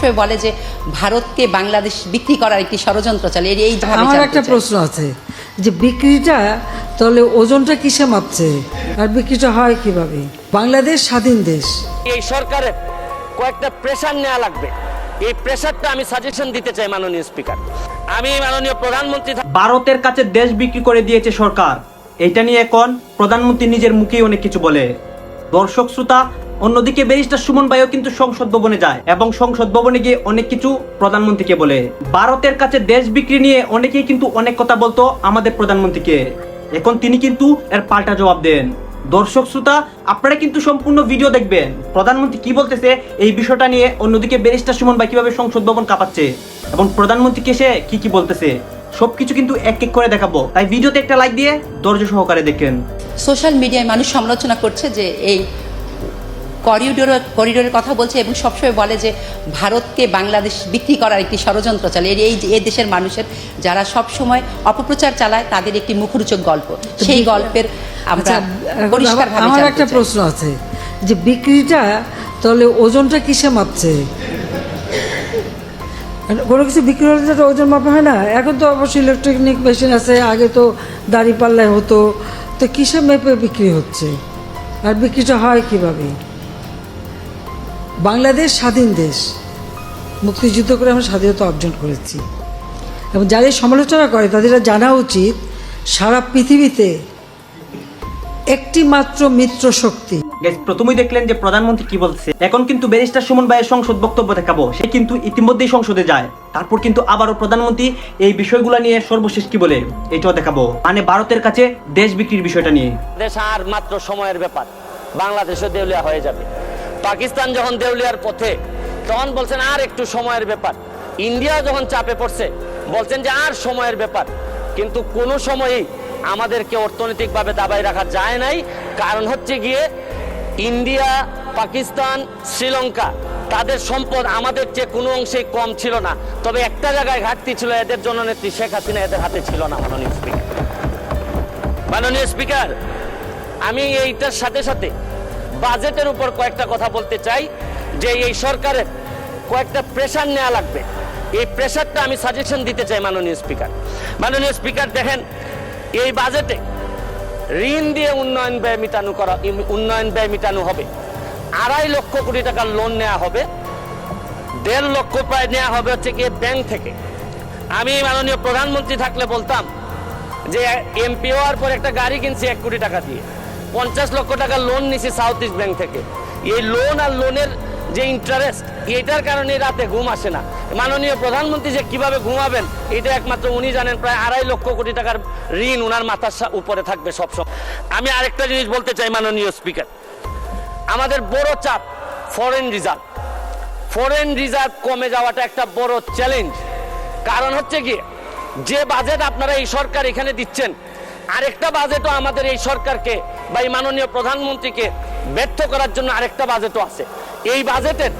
সবসময় বলে যে ভারতকে বাংলাদেশ বিক্রি করার একটি ষড়যন্ত্র চলে এর এই আমার একটা প্রশ্ন আছে যে বিক্রিটা তাহলে ওজনটা কিসে মাপছে? আর বিক্রিটা হয় কীভাবে? বাংলাদেশ স্বাধীন দেশ। এই সরকারের কয়েকটা প্রেশার নেওয়া লাগবে। এই প্রেশারটা আমি সাজেশন দিতে চাই মাননীয় স্পিকার আমি মাননীয় প্রধানমন্ত্রী ভারতের কাছে দেশ বিক্রি করে দিয়েছে সরকার। এটা নিয়ে এখন প্রধানমন্ত্রী নিজের মুখেই অনেক কিছু বলে। দর্শক শ্রোতা অন্যদিকে ব্যারিস্টার সুমন ভাইও কিন্তু সংসদ ভবনে যায় এবং সংসদ ভবনে গিয়ে অনেক কিছু প্রধানমন্ত্রীকে বলে। ভারতের কাছে দেশ বিক্রি নিয়ে অনেকেই কিন্তু অনেক কথা বলতো আমাদের প্রধানমন্ত্রীকে। এখন তিনি কিন্তু এর পাল্টা জবাব দেন। দর্শক শ্রোতা, আপনারা কিন্তু সম্পূর্ণ ভিডিও দেখবেন। প্রধানমন্ত্রী কি বলতেছে এই বিষয়টা নিয়ে অন্যদিকে ব্যারিস্টার সুমন ভাই কীভাবে সংসদ ভবন কাঁপাচ্ছে এবং প্রধানমন্ত্রীকে সে কি কি বলতেছে, সবকিছু কিন্তু এক এক করে দেখাবো। তাই ভিডিওতে একটা লাইক দিয়ে ধৈর্য সহকারে দেখেন। সোশ্যাল মিডিয়ায় মানুষ সমালোচনা করছে যে এই করিডোর করিডোরের কথা বলছে এবং সবসময় বলে যে ভারতকে বাংলাদেশ বিক্রি করার একটি ষড়যন্ত্র চলে এই এই দেশের মানুষের যারা সব সময় অপপ্রচার চালায় তাদের একটি মুখরোচক গল্প। সেই গল্পের আমরা আচ্ছা পরিষ্কারভাবে আমার একটা প্রশ্ন আছে যে বিক্রিটা তাহলে ওজনটা কিসে মাপছে? কোনো কিছু বিক্রি হলে ওজন মাপা হয় না। এখন তো অবশ্যই ইলেকট্রনিক মেশিন আছে আগে তো দাড়ি পাল্লায় হতো। তো কিসে মেপে বিক্রি হচ্ছে? আর বিক্রিটা হয় কীভাবে? বাংলাদেশ স্বাধীন দেশ। মুক্তিযুদ্ধ করে আমরা স্বাধীনতা অর্জন করেছি। এবং যারা এই সমালোচনা করে তাদের জানা উচিত সারা পৃথিবীতে একটি মাত্র মিত্র শক্তি প্রথমেই দেখলেন যে প্রধানমন্ত্রী কি বলছে। এখন কিন্তু ব্যারিস্টার সুমন ভাইয়ের সংসদ বক্তব্য দেখাবো। সে কিন্তু ইতিমধ্যেই সংসদে যায়। তারপর কিন্তু আবারও প্রধানমন্ত্রী এই বিষয়গুলো নিয়ে সর্বশেষ কি বলে এটাও দেখাবো। মানে ভারতের কাছে দেশ বিক্রির বিষয়টা নিয়ে। দেশ আর মাত্র সময়ের ব্যাপার। বাংলাদেশও দেউলিয়া হয়ে যাবে। পাকিস্তান যখন দেউলিয়ার পথে, তখন বলছেন আর একটু সময়ের ব্যাপার। ইন্ডিয়া যখন চাপে পড়ছে, বলছেন যে আর সময়ের ব্যাপার। কিন্তু কোনো সময়ই আমাদেরকে অর্থনৈতিকভাবে দাবাই রাখা যায় নাই। কারণ হচ্ছে গিয়ে, ইন্ডিয়া, পাকিস্তান, শ্রীলঙ্কা, তাদের সম্পদ আমাদের চেয়ে কোনো অংশেই কম ছিল না। তবে একটা জায়গায় ঘাটতি ছিল, এদের জননেত্রী শেখ হাসিনা এদের হাতে ছিল না, মাননীয় স্পিকার। মাননীয় স্পিকার, আমি এইটার সাথে সাথে বাজেটের উপর কয়েকটা কথা বলতে চাই, যে এই সরকারের কয়েকটা প্রেশার নেওয়া লাগবে। এই প্রেশারটা আমি সাজেশন দিতে চাই মাননীয় স্পিকার মাননীয় স্পিকার দেখেন, এই বাজেটে ঋণ দিয়ে উন্নয়ন ব্যয় মিটানো করা উন্নয়ন ব্যয় মিটানো হবে। আড়াই লক্ষ কোটি টাকার লোন নেওয়া হবে। দেড় লক্ষ প্রায় নেওয়া হবে হচ্ছে গিয়ে ব্যাংক থেকে। আমি মাননীয় প্রধানমন্ত্রী থাকলে বলতাম যে এমপিওয়ার পর একটা গাড়ি কিনছি এক কোটি টাকা দিয়ে। পঞ্চাশ লক্ষ টাকা লোন নিছি সাউথ ইস্ট ব্যাংক থেকে। এই লোন আর লোনের যে ইন্টারেস্ট এটার কারণে রাতে ঘুম আসে না। মাননীয় প্রধানমন্ত্রী যে কীভাবে ঘুমাবেন, এটা একমাত্র উনি জানেন, প্রায় আড়াই লক্ষ কোটি টাকার ঋণ ওনার মাথার উপরে থাকবে সবসময়। আমি আরেকটা জিনিস বলতে চাই মাননীয় স্পিকার আমাদের বড় চাপ ফরেন রিজার্ভ ফরেন রিজার্ভ কমে যাওয়াটা একটা বড় চ্যালেঞ্জ কারণ হচ্ছে কি, যে বাজেট আপনারা এই সরকার এখানে দিচ্ছেন, আরেকটা বাজেটও আমাদের এই সরকারকে বা এই মাননীয় প্রধানমন্ত্রীকে ব্যর্থ করার জন্য আরেকটা বাজেটও আছে। এই বাজেটের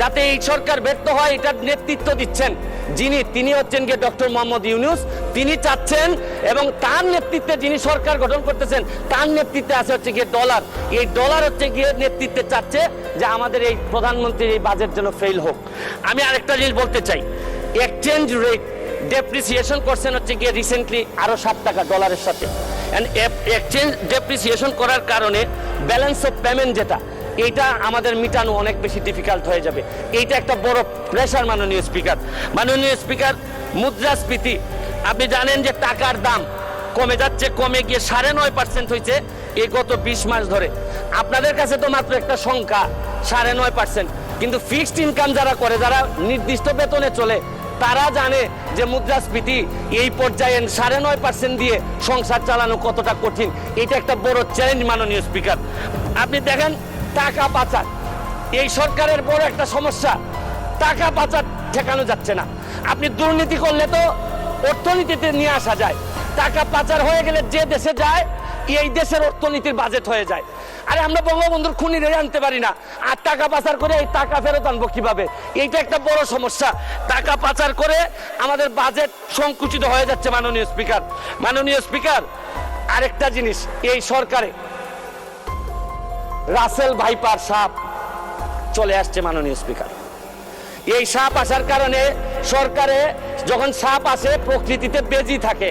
যাতে এই সরকার ব্যর্থ হয়, এটার নেতৃত্ব দিচ্ছেন যিনি, তিনি হচ্ছেন গিয়ে ডক্টর মোহাম্মদ ইউনুস। তিনি চাচ্ছেন এবং তার নেতৃত্বে যিনি সরকার গঠন করতেছেন, তার নেতৃত্বে আছে হচ্ছে গিয়ে ডলার। এই ডলার হচ্ছে গিয়ে নেতৃত্বে চাচ্ছে যে আমাদের এই প্রধানমন্ত্রীর এই বাজেট যেন ফেল হোক। আমি আরেকটা জিনিস বলতে চাই এক্সচেঞ্জ রেট ডেপ্রিসিয়েশন করছেন হচ্ছে গিয়ে রিসেন্টলি আরও সাত টাকা ডলারের সাথে। এক্সচেঞ্জ ডেপ্রিসিয়েশন করার কারণে ব্যালেন্স অফ পেমেন্ট যেটা এইটা আমাদের মিটানো অনেক বেশি ডিফিকাল্ট হয়ে যাবে। এইটা একটা বড় প্রেশার মাননীয় স্পিকার মাননীয় স্পিকার মুদ্রাস্ফীতি। আপনি জানেন যে টাকার দাম কমে যাচ্ছে, কমে গিয়ে সাড়ে নয় পার্সেন্ট হয়েছে এই গত বিশ মাস ধরে। আপনাদের কাছে তো মাত্র একটা সংখ্যা, সাড়ে নয় পার্সেন্ট কিন্তু ফিক্সড ইনকাম যারা করে, যারা নির্দিষ্ট বেতনে চলে তারা জানে যে মুদ্রাস্ফীতি এই পর্যায়ে সাড়ে নয় পার্সেন্ট দিয়ে সংসার চালানো কতটা কঠিন। এটা একটা বড় চ্যালেঞ্জ মাননীয় স্পিকার আপনি দেখেন, টাকা পাচার। এই সরকারের বড় একটা সমস্যা। টাকা পাচার ঠেকানো যাচ্ছে না। আপনি দুর্নীতি করলে তো অর্থনীতিতে নিয়ে আসা যায়। টাকা পাচার হয়ে গেলে যে দেশে যায় এই দেশের অর্থনীতির বাজেট হয়ে যায়। আরে আমরা বঙ্গবন্ধুর খুনিরে আনতে পারি না। আর টাকা পাচার করে এই টাকা ফেরত আনব কীভাবে? এইটা একটা বড় সমস্যা। টাকা পাচার করে আমাদের বাজেট সংকুচিত হয়ে যাচ্ছে মাননীয় স্পিকার মাননীয় স্পিকার আরেকটা জিনিস, এই সরকারে রাসেল ভাইপার সাপ চলে আসছে মাননীয় স্পিকার এই সাপ আসার কারণে সরকারে যখন সাপ আসে, প্রকৃতিতে বেজি থাকে।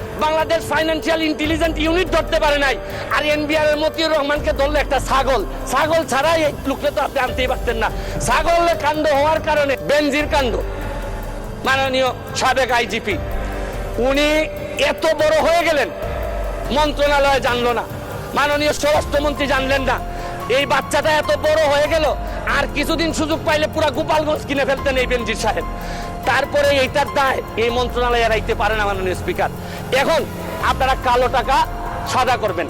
বাংলাদেশ ফাইন্যান্সিয়াল ইন্টেলিজেন্ট ইউনিট ধরতে পারে নাই। আর এনবিআর এর মতিউর রহমানকে ধরলে একটা ছাগল। ছাগল ছাড়াই এই লোককে তো আপনি আনতেই পারতেন না। ছাগলের কাণ্ড হওয়ার কারণে, বেনজির কাণ্ড। মাননীয় সাবেক আইজিপি উনি এত বড় হয়ে গেলেন, মন্ত্রণালয় জানলো না। মাননীয় স্বরাষ্ট্রমন্ত্রী জানলেন না। এই বাচ্চাটা এত বড় হয়ে গেল, আর কিছুদিন সুযোগ পাইলে পুরা গোপালগঞ্জ কিনে ফেলতেন এই বেনজির সাহেব। তারপরে এইটার দায় এই মন্ত্রণালয় এড়াইতে পারে না মাননীয় স্পিকার। এখন আপনারা কালো টাকা সাদা করবেন।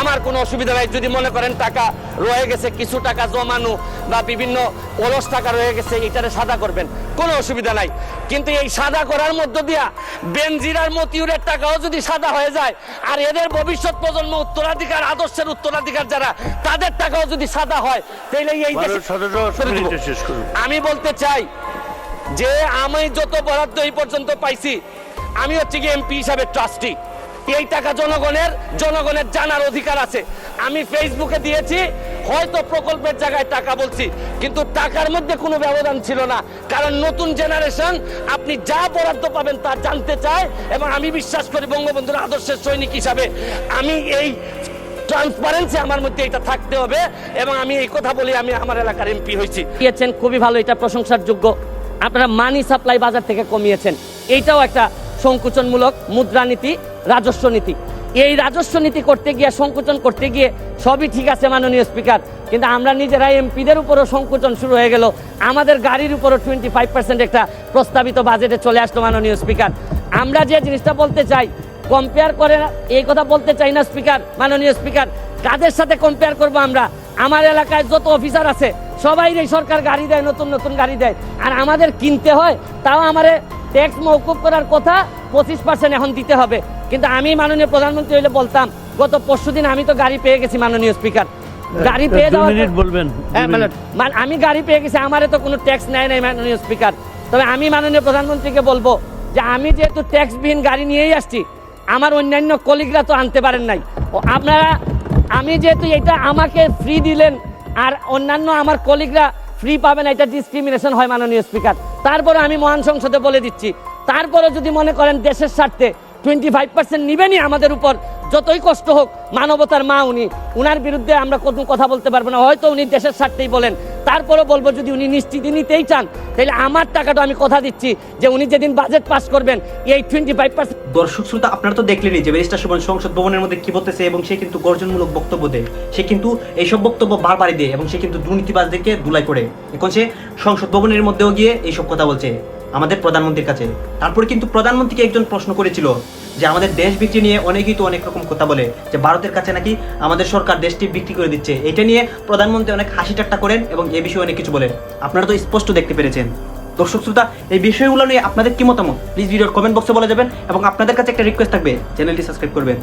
আমার কোনো অসুবিধা নাই যদি মনে করেন টাকা রয়ে গেছে কিছু টাকা জমানো বা বিভিন্ন অলস টাকা রয়ে গেছে এটারে সাদা করবেন। কোনো অসুবিধা নাই। কিন্তু এই সাদা করার মধ্য দিয়া বেনজিরার মতিউরের টাকাও যদি সাদা হয়ে যায় আর এদের ভবিষ্যৎ প্রজন্ম উত্তরাধিকার আদর্শের উত্তরাধিকার যারা তাদের টাকাও যদি সাদা হয় তাহলে এই। আমি বলতে চাই যে আমি যত বরাদ্দ এই পর্যন্ত পাইছি আমি হচ্ছে কি এমপি হিসাবে ট্রাস্টি এই টাকা জনগণের জনগণের জানার অধিকার আছে। আমি ফেসবুকে দিয়েছি, হয়তো প্রকল্পের জায়গায় টাকা বলছি, কিন্তু টাকার মধ্যে কোনো ব্যবধান ছিল না। কারণ নতুন জেনারেশন আপনি যা বরাদ্দ পাবেন তা জানতে চায় এবং আমি বিশ্বাস করি বঙ্গবন্ধুর আদর্শের সৈনিক হিসাবে আমি এই ট্রান্সপারেন্সি আমার মধ্যে এটা থাকতে হবে এবং আমি এই কথা বলি, আমি আমার এলাকার এমপি হয়েছি। খুবই ভালো, এটা প্রশংসার যোগ্য আপনারা মানি সাপ্লাই বাজার থেকে কমিয়েছেন। এইটাও একটা সংকুচনমূলক মুদ্রানীতি রাজস্ব নীতি। এই রাজস্ব নীতি করতে গিয়ে, সংকুচন করতে গিয়ে সবই ঠিক আছে মাননীয় স্পিকার, কিন্তু আমরা নিজেরা এমপিদের উপরও সংকুচন শুরু হয়ে গেল। আমাদের গাড়ির উপরও টোয়েন্টি ফাইভ পার্সেন্ট একটা প্রস্তাবিত বাজেটে চলে আসলো মাননীয় স্পিকার। আমরা যে জিনিসটা বলতে চাই কম্পেয়ার করে এই কথা বলতে চাই না স্পিকার, মাননীয় স্পিকার। কাদের সাথে কম্পেয়ার করব আমরা? আমার এলাকায় যত অফিসার আছে সবাই এই সরকার গাড়ি দেয় নতুন নতুন গাড়ি দেয়। আর আমাদের কিনতে হয় তাও আমারে ট্যাক্স মৌকুব করার কথা পঁচিশ পার্সেন্ট এখন দিতে হবে। কিন্তু আমি মাননীয় প্রধানমন্ত্রী হইলে বলতাম গত পরশুদিন আমি তো গাড়ি পেয়ে গেছি মাননীয় স্পিকার গাড়ি পেয়ে দু যাওয়ার বলবেন। মানে- আমি গাড়ি পেয়ে গেছি আমারে তো কোনো ট্যাক্স নেয় নাই মাননীয় স্পিকার তবে আমি মাননীয় প্রধানমন্ত্রীকে বলব যে আমি যেহেতু ট্যাক্সবিহীন গাড়ি নিয়েই আসছি আমার অন্যান্য কলিগরা তো আনতে পারেন নাই। ও আপনারা আমি যেহেতু এটা আমাকে ফ্রি দিলেন, আর অন্যান্য আমার কলিগরা ফ্রি পাবেন এটা ডিসক্রিমিনেশন হয় মাননীয় স্পিকার তারপরে আমি মহান সংসদে বলে দিচ্ছি। তারপরে যদি মনে করেন দেশের স্বার্থে টোয়েন্টি ফাইভ পার্সেন্ট নিবেনই আমাদের উপর। যতই কষ্ট হোক, মানবতার মা উনি। উনার বিরুদ্ধে আমরা কোনো কথা বলতে পারব না। হয়তো উনি দেশের স্বার্থেই বলেন। তারপরে বলব, যদি উনি নিশ্চিতি নিতেই চান, তাহলে আমার টাকাটা আমি কথা দিচ্ছি যে উনি যেদিন বাজেট পাস করবেন, এই টোয়েন্টি ফাইভ পার্সেন্ট দর্শক শ্রোতা, আপনারা তো দেখলেনই যে ব্যারিস্টার সুমন সংসদ ভবনের মধ্যে কি বলতেছে এবং সে কিন্তু গর্জনমূলক বক্তব্য দেয়। সে কিন্তু এইসব বক্তব্য বারবারই দেয় এবং সে কিন্তু দুর্নীতিবাজদেরকে দুলাই করে। এখন সে সংসদ ভবনের মধ্যেও গিয়ে এইসব কথা বলছে। আমাদের প্রধানমন্ত্রীর কাছে। তারপরে কিন্তু প্রধানমন্ত্রীকে একজন প্রশ্ন করেছিল যে আমাদের দেশ বিক্রি নিয়ে অনেকেই তো অনেক রকম কথা বলে, যে ভারতের কাছে নাকি আমাদের সরকার দেশটি বিক্রি করে দিচ্ছে। এটা নিয়ে প্রধানমন্ত্রী অনেক হাসি ঠাট্টা করেন এবং এ বিষয়ে অনেক কিছু বলেন। আপনারা তো স্পষ্ট দেখতে পেরেছেন। দর্শক শ্রোতা, এই বিষয়গুলো নিয়ে আপনাদের কি মতামত? প্লিজ ভিডিওর কমেন্ট বক্সে বলে যাবেন এবং আপনাদের কাছে একটা রিকোয়েস্ট থাকবে, চ্যানেলটি সাবস্ক্রাইব করবেন।